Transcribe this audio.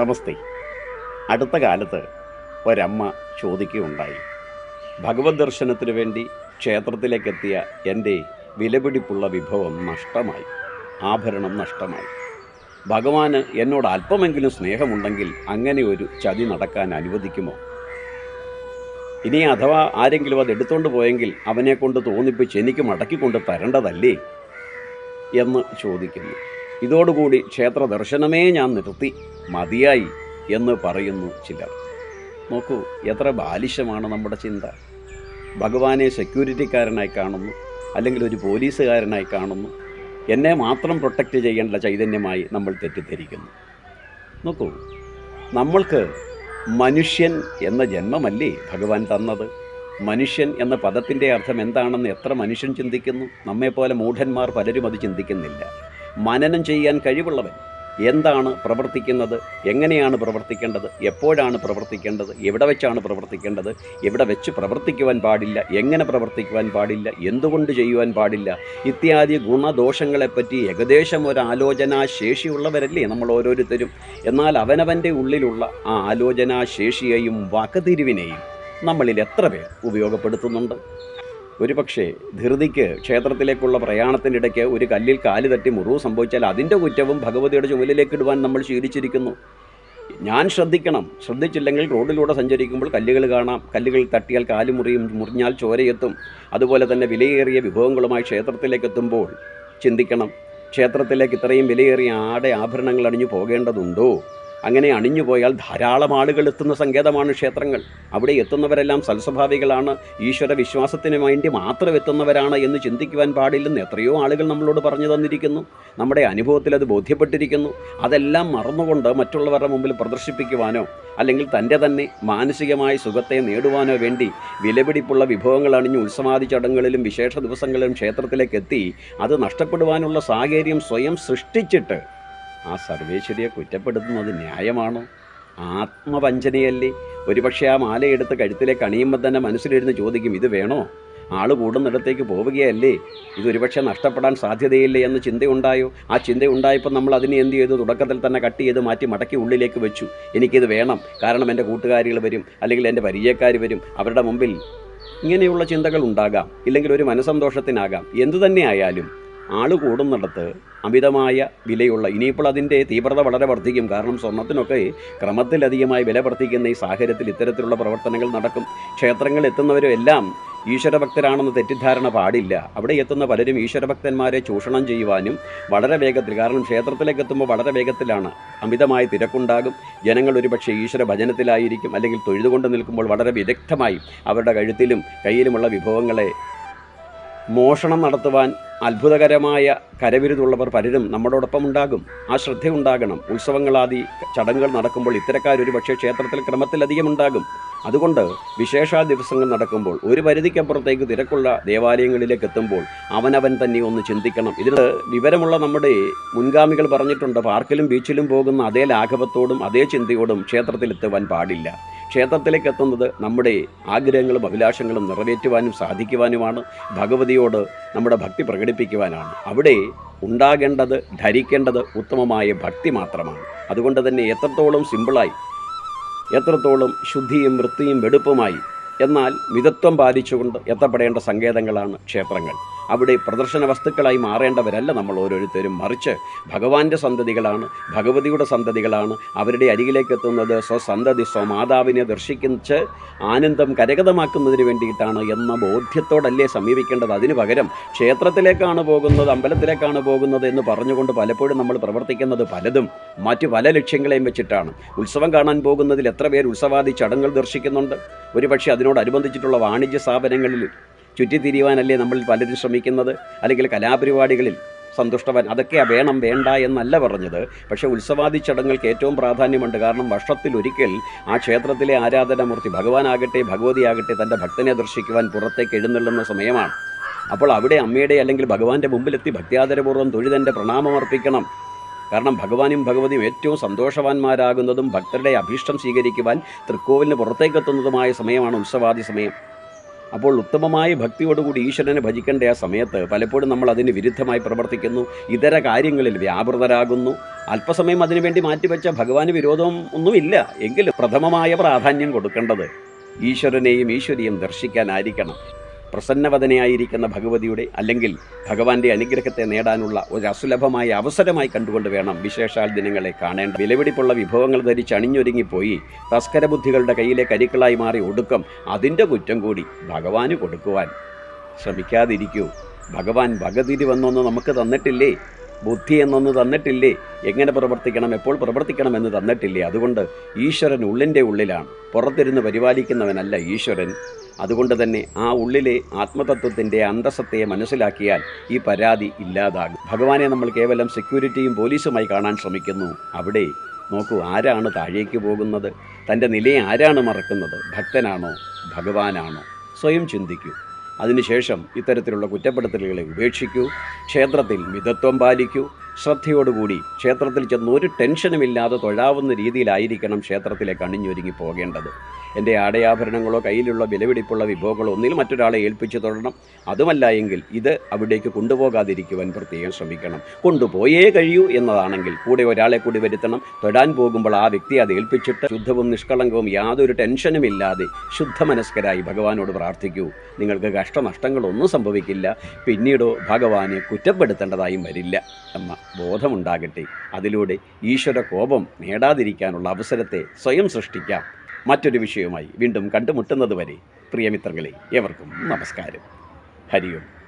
നമസ്തേ അടുത്ത കാലത്ത് ഒരമ്മ ചോദിക്കുകയുണ്ടായി. ഭഗവത് ദർശനത്തിന് വേണ്ടി ക്ഷേത്രത്തിലേക്കെത്തിയ എന്റെ വിലപിടിപ്പുള്ള വിഭവം നഷ്ടമായി. ആഭരണം നഷ്ടമായി. ഭഗവാന് എന്നോട് അല്പമെങ്കിലും സ്നേഹമുണ്ടെങ്കിൽ അങ്ങനെ ഒരു ചതി നടക്കാൻ അനുവദിക്കുമോ? ഇനി അഥവാ ആരെങ്കിലും അത് എടുത്തുകൊണ്ട് പോയെങ്കിൽ അവനെ കൊണ്ട് തോന്നിപ്പിച്ച് എനിക്ക് മടക്കിക്കൊണ്ട് തരേണ്ടതല്ലേ? എന്ന് ചോദിക്കുന്നു. ഇതോടുകൂടി ക്ഷേത്ര ദർശനമേ ഞാൻ നിർത്തി. മതിയായി എന്ന് പറയുന്നു ചിലർ. നോക്കൂ എത്ര ബാലിശമാണ് നമ്മുടെ ചിന്ത. ഭഗവാനെ സെക്യൂരിറ്റിക്കാരനായി കാണുന്നു അല്ലെങ്കിൽ ഒരു പോലീസുകാരനായി കാണുന്നു. എന്നെ മാത്രം പ്രൊട്ടക്റ്റ് ചെയ്യേണ്ട ചൈതന്യമായി നമ്മൾ തെറ്റിദ്ധരിക്കുന്നു. നോക്കൂ നമ്മൾക്ക് മനുഷ്യൻ എന്ന ജന്മമല്ലേ ഭഗവാൻ തന്നത്? മനുഷ്യൻ എന്ന പദത്തിന്റെ അർത്ഥം എന്താണെന്ന് എത്ര മനുഷ്യൻ ചിന്തിക്കുന്നു? നമ്മെപ്പോലെ മൂഢന്മാർ പലരും അത് ചിന്തിക്കുന്നില്ല. മനനം ചെയ്യാൻ കഴിവുള്ളവൻ. എന്താണ് പ്രവർത്തിക്കുന്നത്? എങ്ങനെയാണ് പ്രവർത്തിക്കേണ്ടത്? എപ്പോഴാണ് പ്രവർത്തിക്കേണ്ടത്? എവിടെ വെച്ചാണ് പ്രവർത്തിക്കേണ്ടത്? എവിടെ വെച്ച് പ്രവർത്തിക്കുവാൻ പാടില്ല? എങ്ങനെ പ്രവർത്തിക്കുവാൻ പാടില്ല? എന്തുകൊണ്ട് ചെയ്യുവാൻ പാടില്ല? ഇത്യാദി ഗുണദോഷങ്ങളെപ്പറ്റി ഏകദേശം ഒരു ആലോചനാ ശേഷിയുള്ളവരല്ലേ നമ്മൾ ഓരോരുത്തരും. എന്നാൽ അവനവന്റെ ഉള്ളിലുള്ള ആ ആലോചനാ ശേഷിയെയും വാക്കുതിരിവിനെയും നമ്മളിൽ എത്ര പേർ ഉപയോഗപ്പെടുത്തുന്നുണ്ട്? ഒരുപക്ഷെ ധൃതിക്ക് ക്ഷേത്രത്തിലേക്കുള്ള പ്രയാണത്തിനിടയ്ക്ക് ഒരു കല്ലിൽ കാൽ തട്ടി മുറിവ് സംഭവിച്ചാൽ അതിന്റെ കുറ്റവും ഭഗവതിയുടെ ചുമലിലേക്ക് ഇടുവാൻ നമ്മൾ ശീലിച്ചിരിക്കുന്നു. ഞാൻ ശ്രദ്ധിക്കണം. ശ്രദ്ധിച്ചില്ലെങ്കിൽ റോഡിലൂടെ സഞ്ചരിക്കുമ്പോൾ കല്ലുകൾ കാണാം. കല്ലുകൾ തട്ടിയാൽ കാൽ മുറിയും മുറിഞ്ഞാൽ ചോരയെത്തും. അതുപോലെ തന്നെ വിലയേറിയ വിഭവങ്ങളുമായി ക്ഷേത്രത്തിലേക്ക് എത്തുമ്പോൾ ചിന്തിക്കണം. ക്ഷേത്രത്തിലേക്ക് ഇത്രയും വിലയേറിയ ആടെ ആഭരണങ്ങൾ അണിഞ്ഞു പോകേണ്ടതുണ്ടോ? അങ്ങനെ അണിഞ്ഞു പോയാൽ ധാരാളം ആളുകൾ എത്തുന്ന സങ്കേതമാണ് ക്ഷേത്രങ്ങൾ. അവിടെ എത്തുന്നവരെല്ലാം സൽസ്വഭാവികളാണ്. ഈശ്വര വിശ്വാസത്തിന് വേണ്ടി മാത്രം എത്തുന്നവരാണ് എന്ന് ചിന്തിക്കുവാൻ പാടില്ലെന്ന് എത്രയോ ആളുകൾ നമ്മളോട് പറഞ്ഞു തന്നിരിക്കുന്നു. നമ്മുടെ അനുഭവത്തിൽ അത് ബോധ്യപ്പെട്ടിരിക്കുന്നു. അതെല്ലാം മറന്നുകൊണ്ട് മറ്റുള്ളവരുടെ മുമ്പിൽ പ്രദർശിപ്പിക്കുവാനോ അല്ലെങ്കിൽ തന്റെ തന്നെ മാനസികമായ സുഖത്തെ നേടുവാനോ വേണ്ടി വിലപിടിപ്പുള്ള വിഭവങ്ങൾ അണിഞ്ഞ് ഉത്സവാദി ചടങ്ങുകളിലും വിശേഷ ദിവസങ്ങളിലും ക്ഷേത്രത്തിലേക്ക് എത്തി അത് നഷ്ടപ്പെടുവാനുള്ള സാഹചര്യം സ്വയം സൃഷ്ടിച്ചിട്ട് ആ സർവേശ്വരിയെ കുറ്റപ്പെടുത്തുന്നത് ന്യായമാണോ? ആത്മവഞ്ചനയല്ലേ? ഒരുപക്ഷെ ആ മാലയെടുത്ത് കഴുത്തിലേക്ക് അണിയുമ്പോൾ തന്നെ മനസ്സിലിരുന്ന് ചോദിക്കും ഇത് വേണോ? ആൾ കൂടുന്നിടത്തേക്ക് പോവുകയല്ലേ? ഇതൊരുപക്ഷെ നഷ്ടപ്പെടാൻ സാധ്യതയില്ലേ എന്ന് ചിന്തയുണ്ടായോ? ആ ചിന്തയുണ്ടായപ്പോൾ നമ്മൾ അതിനെ എന്ത് ചെയ്തു? തുടക്കത്തിൽ തന്നെ കട്ട് ചെയ്ത് മാറ്റി മടക്കി ഉള്ളിലേക്ക് വെച്ചു. എനിക്കിത് വേണം. കാരണം എന്റെ കൂട്ടുകാരികൾ വരും അല്ലെങ്കിൽ എന്റെ പരിചയക്കാർ വരും. അവരുടെ മുമ്പിൽ ഇങ്ങനെയുള്ള ചിന്തകൾ ഉണ്ടാകാം. ഇല്ലെങ്കിൽ ഒരു മനസന്തോഷത്തിനാകാം എന്തു തന്നെ ആയാലും ആൾ കൂടുന്നിടത്ത് അമിതമായ വിലയുള്ള ഇനിയിപ്പോൾ അതിന്റെ തീവ്രത വളരെ വർദ്ധിക്കും. കാരണം സ്വർണത്തിനൊക്കെ ക്രമത്തിലധികമായി വില വർദ്ധിക്കുന്ന ഈ സാഹചര്യത്തിൽ ഇത്തരത്തിലുള്ള പ്രവർത്തനങ്ങൾ നടക്കും. ക്ഷേത്രങ്ങളിൽ എത്തുന്നവരും എല്ലാം ഈശ്വരഭക്തരാണെന്ന് തെറ്റിദ്ധാരണ പാടില്ല. അവിടെ എത്തുന്ന പലരും ഈശ്വരഭക്തന്മാരെ ചൂഷണം ചെയ്യുവാനും വളരെ വേഗത്തിൽ കാരണം ക്ഷേത്രത്തിലേക്ക് എത്തുമ്പോൾ വളരെ വേഗത്തിലാണ് അമിതമായ തിരക്കുണ്ടാകും. ജനങ്ങൾ ഒരുപക്ഷെ ഈശ്വര ഭജനത്തിലായിരിക്കും അല്ലെങ്കിൽ തൊഴുതുകൊണ്ട് നിൽക്കുമ്പോൾ വളരെ വിദഗ്ധമായി അവരുടെ കഴുത്തിലും കയ്യിലുമുള്ള വിഭവങ്ങളെ മോഷണം നടത്തുവാൻ അത്ഭുതകരമായ കരവിരുതുള്ളവർ പലരും നമ്മളോടൊപ്പം ഉണ്ടാകും ആ ശ്രദ്ധയുണ്ടാകണം. ഉത്സവങ്ങളാദി ചടങ്ങുകൾ നടക്കുമ്പോൾ ഇത്തരക്കാരൊരു പക്ഷേ ക്ഷേത്രത്തിൽ ക്രമത്തിലധികം ഉണ്ടാകും അതുകൊണ്ട് വിശേഷാ ദിവസങ്ങൾ നടക്കുമ്പോൾ ഒരു പരിധിക്കപ്പുറത്തേക്ക് തിരക്കുള്ള ദേവാലയങ്ങളിലേക്ക് എത്തുമ്പോൾ അവനവൻ തന്നെ ഒന്ന് ചിന്തിക്കണം. ഇതിൽ വിവരമുള്ള നമ്മുടെ മുൻഗാമികൾ പറഞ്ഞിട്ടുണ്ട് പാർക്കിലും ബീച്ചിലും പോകുന്ന അതേ ലാഘവത്തോടും അതേ ചിന്തയോടും ക്ഷേത്രത്തിലെത്തുവാൻ പാടില്ല. ക്ഷേത്രത്തിലേക്ക് എത്തുന്നത് നമ്മുടെ ആഗ്രഹങ്ങളും അഭിലാഷങ്ങളും നിറവേറ്റുവാനും സാധിക്കുവാനുമാണ്. ഭഗവതിയോട് നമ്മുടെ ഭക്തി പ്രകടിപ്പിക്കുവാനാണ്. അവിടെ ഉണ്ടാകേണ്ടത് ധരിക്കേണ്ടത് ഉത്തമമായ ഭക്തി മാത്രമാണ്. അതുകൊണ്ട് തന്നെ എത്രത്തോളം സിമ്പിളായി എത്രത്തോളം ശുദ്ധിയും വൃത്തിയും വെടുപ്പുമായി എന്നാൽ മിതത്വം പാലിച്ചുകൊണ്ട് എത്തപ്പെടേണ്ട സങ്കേതങ്ങളാണ് ക്ഷേത്രങ്ങൾ. അവിടെ പ്രദർശന വസ്തുക്കളായി മാറേണ്ടവരല്ല നമ്മൾ ഓരോരുത്തരും. മറിച്ച് ഭഗവാന്റെ സന്തതികളാണ് ഭഗവതിയുടെ സന്തതികളാണ് അവരുടെ അരികിലേക്ക് എത്തുന്നത്. സ്വസന്തതി സ്വമാതാവിനെ ദർശിക്കിച്ച് ആനന്ദം കരകതമാക്കുന്നതിന് വേണ്ടിയിട്ടാണ് എന്ന ബോധ്യത്തോടല്ലേ സമീപിക്കേണ്ടത്? അതിനു പകരം ക്ഷേത്രത്തിലേക്കാണ് പോകുന്നത് അമ്പലത്തിലേക്കാണ് പോകുന്നത് എന്ന് പറഞ്ഞുകൊണ്ട് പലപ്പോഴും നമ്മൾ പ്രവർത്തിക്കുന്നത് പലതും മറ്റു പല ലക്ഷ്യങ്ങളെയും വെച്ചിട്ടാണ്. ഉത്സവം കാണാൻ പോകുന്നതിൽ എത്ര പേർ ഉത്സവാദി ചടങ്ങുകൾ ദർശിക്കുന്നുണ്ട്? ഒരുപക്ഷെ അതിനോടനുബന്ധിച്ചിട്ടുള്ള വാണിജ്യ സ്ഥാപനങ്ങളിൽ ചുറ്റിത്തിരിയുവാനല്ലേ നമ്മൾ പലരും ശ്രമിക്കുന്നത്? അല്ലെങ്കിൽ കലാപരിപാടികളിൽ സന്തുഷ്ടവൻ. അതൊക്കെ വേണം വേണ്ട എന്നല്ല പറഞ്ഞത്. പക്ഷേ ഉത്സവാദി ചടങ്ങുകൾക്ക് ഏറ്റവും പ്രാധാന്യമുണ്ട്. കാരണം വർഷത്തിൽ ഒരിക്കൽ ആ ക്ഷേത്രത്തിലെ ആരാധനാമൂർത്തി ഭഗവാനാകട്ടെ ഭഗവതിയാകട്ടെ തന്റെ ഭക്തനെ ദർശിക്കുവാൻ പുറത്തേക്ക് എഴുന്നള്ളുന്ന സമയമാണ്. അപ്പോൾ അവിടെ അമ്മയുടെ അല്ലെങ്കിൽ ഭഗവാന്റെ മുമ്പിലെത്തി ഭക്തിയാദരപൂർവം തൊഴുതന്റെ പ്രണാമമർപ്പിക്കണം കാരണം ഭഗവാനും ഭഗവതിയും ഏറ്റവും സന്തോഷവാന്മാരാകുന്നതും ഭക്തരുടെ അഭീഷ്ടം സ്വീകരിക്കുവാൻ തൃക്കോവിലിന് പുറത്തേക്കെത്തുന്നതുമായ സമയമാണ് ഉത്സവാദി സമയം. അപ്പോൾ ഉത്തമമായ ഭക്തിയോടുകൂടി ഈശ്വരനെ ഭജിക്കേണ്ട ആ സമയത്ത് പലപ്പോഴും നമ്മൾ അതിന് വിരുദ്ധമായി പ്രവർത്തിക്കുന്നു. ഇതര കാര്യങ്ങളിൽ വ്യാപൃതരാകുന്നു. അല്പസമയം അതിനുവേണ്ടി മാറ്റിവെച്ച ഭഗവാന് വിരോധം ഒന്നുമില്ല. എങ്കിലും പ്രഥമമായ പ്രാധാന്യം കൊടുക്കേണ്ടത് ഈശ്വരനെയും ഈശ്വരിയും ദർശിക്കാനായിരിക്കണം. പ്രസന്നവദനയായിരിക്കുന്ന ഭഗവതിയുടെ അല്ലെങ്കിൽ ഭഗവാന്റെ അനുഗ്രഹത്തെ നേടാനുള്ള ഒരു അസുലഭമായ അവസരമായി കണ്ടുകൊണ്ട് വേണം വിശേഷാൽ ദിനങ്ങളെ കാണേണ്ട. വിലപിടിപ്പുള്ള വിഭവങ്ങൾ ധരിച്ച് അണിഞ്ഞൊരുങ്ങിപ്പോയി. തസ്കര ബുദ്ധികളുടെ കയ്യിലെ കരിക്കളായി മാറി ഒടുക്കം അതിന്റെ കുറ്റം കൂടി ഭഗവാന് കൊടുക്കുവാൻ. ശ്രമിക്കാതിരിക്കൂ. ഭഗവാൻ ഭഗതിരി വന്നൊന്ന് നമുക്ക് തന്നിട്ടില്ലേ? ബുദ്ധി എന്നൊന്ന് തന്നിട്ടില്ലേ? എങ്ങനെ പ്രവർത്തിക്കണം? എപ്പോൾ പ്രവർത്തിക്കണം എന്ന് തന്നിട്ടില്ലേ? അതുകൊണ്ട് ഈശ്വരൻ ഉള്ളിന്റെ ഉള്ളിലാണ്. പുറത്തിരുന്ന് പരിപാലിക്കുന്നവനല്ല ഈശ്വരൻ. അതുകൊണ്ട് തന്നെ ആ ഉള്ളിലെ ആത്മതത്വത്തിന്റെ അന്തസത്തയെ മനസ്സിലാക്കിയാൽ ഈ പരാതി ഇല്ലാതാകും. ഭഗവാനെ നമ്മൾ കേവലം സെക്യൂരിറ്റിയും പോലീസുമായി കാണാൻ ശ്രമിക്കുന്നു. അവിടെ നോക്കൂ ആരാണ് താഴേക്ക് പോകുന്നത്? തന്റെ നിലയെ ആരാണ് മറക്കുന്നത്? ഭക്തനാണോ? ഭഗവാനാണോ? സ്വയം ചിന്തിക്കൂ. അതിനുശേഷം ഇത്തരത്തിലുള്ള കുറ്റപ്പെടുത്തലുകളെ ഉപേക്ഷിക്കൂ. ക്ഷേത്രത്തിൽ മിതത്വം പാലിക്കൂ. ശ്രദ്ധയോടുകൂടി ക്ഷേത്രത്തിൽ ചെന്ന് ഒരു ടെൻഷനുമില്ലാതെ തൊഴാവുന്ന രീതിയിലായിരിക്കണം ക്ഷേത്രത്തിലേക്ക് അണിഞ്ഞൊരുങ്ങി പോകേണ്ടത്. എന്റെ ആടയാഭരണങ്ങളോ കയ്യിലുള്ള വിലപിടിപ്പുള്ള വിഭവങ്ങളോ ഒന്നിൽ മറ്റൊരാളെ ഏൽപ്പിച്ചു തൊഴണം അതുമല്ല എങ്കിൽ ഇത് അവിടേക്ക് കൊണ്ടുപോകാതിരിക്കുവാൻ പ്രത്യേകം ശ്രമിക്കണം. കൊണ്ടുപോയേ കഴിയൂ എന്നതാണെങ്കിൽ കൂടെ ഒരാളെ കൂടി വരുത്തണം. തൊഴാൻ പോകുമ്പോൾ ആ വ്യക്തി അത് ഏൽപ്പിച്ചിട്ട് ശുദ്ധവും നിഷ്കളങ്കവും യാതൊരു ടെൻഷനുമില്ലാതെ ശുദ്ധമനസ്കരായി ഭഗവാനോട് പ്രാർത്ഥിക്കൂ. നിങ്ങൾക്ക് കഷ്ടനഷ്ടങ്ങളൊന്നും സംഭവിക്കില്ല. പിന്നീടോ ഭഗവാനെ കുറ്റപ്പെടുത്തേണ്ടതായും വരില്ല. എന്ന ബോധമുണ്ടാകട്ടെ. അതിലൂടെ ഈശ്വര കോപം നേടാതിരിക്കാനുള്ള അവസരത്തെ സ്വയം സൃഷ്ടിക്കാം. മറ്റൊരു വിഷയവുമായി വീണ്ടും കണ്ടുമുട്ടുന്നത് വരെ പ്രിയമിത്രങ്ങളെ ഏവർക്കും നമസ്കാരം. ഹരിയും.